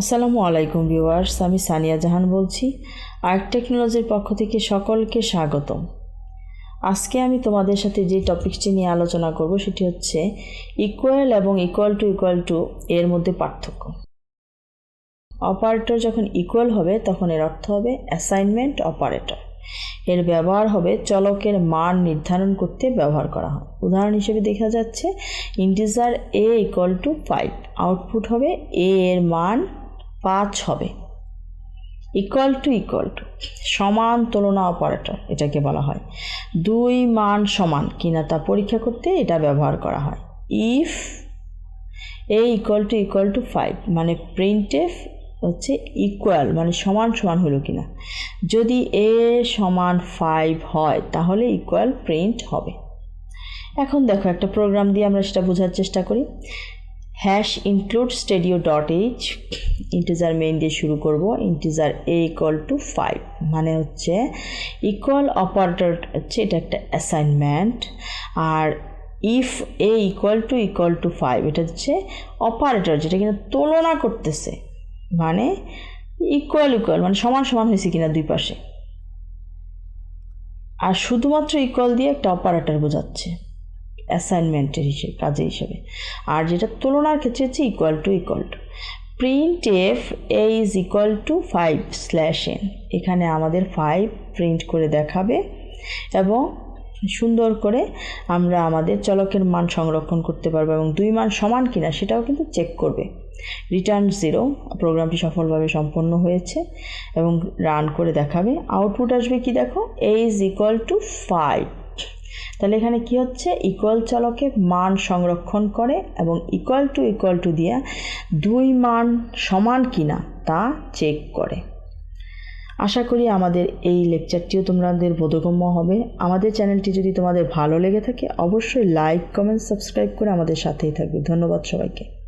আসসালামু আলাইকুম ভিউয়ার্স, আমি সানিয়া জাহান বলছি। আর্ট টেকনোলজির পক্ষ থেকে সকলকে স্বাগতম। আজকে আমি তোমাদের সাথে যে টপিকটি নিয়ে আলোচনা করব, সেটি হচ্ছে ইকুয়াল এবং ইকুয়াল টু ইকুয়াল টু এর মধ্যে পার্থক্য। অপারেটর যখন ইকুয়াল হবে, তখন এর অর্থ হবে অ্যাসাইনমেন্ট অপারেটর এর ব্যবহার হবে চলকের মান নির্ধারণ করতে ব্যবহার করা হয়। উদাহরণ হিসেবে দেখা যাচ্ছে integer A equal to five output হবে এ এর মান পাঁচ হবে। ইকুয়াল টু ইকুয়াল টু সমান তুলনা অপারেটর এটাকে বলা হয়। দুই মান সমান কিনা তা পরীক্ষা করতে এটা ব্যবহার করা হয়। If A equal to equal to five মানে প্রিন্টেফ হচ্ছে ইকুয়াল মানে সমান সমান হলো কিনা। যদি এ সমান ফাইভ হয় তাহলে ইকুয়াল প্রিন্ট হবে। এখন দেখো একটা প্রোগ্রাম দিয়ে আমরা সেটা বোঝার চেষ্টা করি। Hash include stdio dot H integer main দিয়ে শুরু করব integer A equal to five মানে হচ্ছে ইকুয়াল অপারেটর হচ্ছে এটা একটা assignment R if A equal to equal to five এটা হচ্ছে অপারেটর যেটা কিনা তুলনা করতেছে মানে ইকুয়াল ইকুয়াল মানে সমান সমান হয়েছে কিনা দুই পাশে। আর শুধুমাত্র ইকুয়াল দিয়ে একটা অপারেটর বোঝাচ্ছে। অ্যাসাইনমেন্টের হিসেবে কাজে হিসেবে। আর যেটা তুলনার ক্ষেত্রে হচ্ছে equal to equal to print F A is equal to five slash N এখানে আমাদের ফাইভ প্রিন্ট করে দেখাবে এবং সুন্দর করে আমরা আমাদের চলকের মান সংরক্ষণ করতে পারব এবং দুই মান সমান কিনা সেটাও কিন্তু চেক করবে। রিটার্ন জিরো প্রোগ্রামটি সফলভাবে সম্পন্ন হয়েছে এবং রান করে দেখাবে। আউটপুট আসবে কি দেখো? A is equal to five তাহলে এখানে কি হচ্ছে? ইকুয়াল চলকে মান সংরক্ষণ করে এবং ইকুয়াল টু ইকুয়াল টু দিয়ে দুই মান সমান কিনা তা চেক করে। আশা করি আমাদের এই লেকচারটিও তোমাদের বোধগম্য হবে। আমাদের চ্যানেলটি যদি তোমাদের ভালো লেগে থাকে, অবশ্যই লাইক কমেন্ট সাবস্ক্রাইব করে আমাদের সাথেই থাকবে। ধন্যবাদ সবাইকে।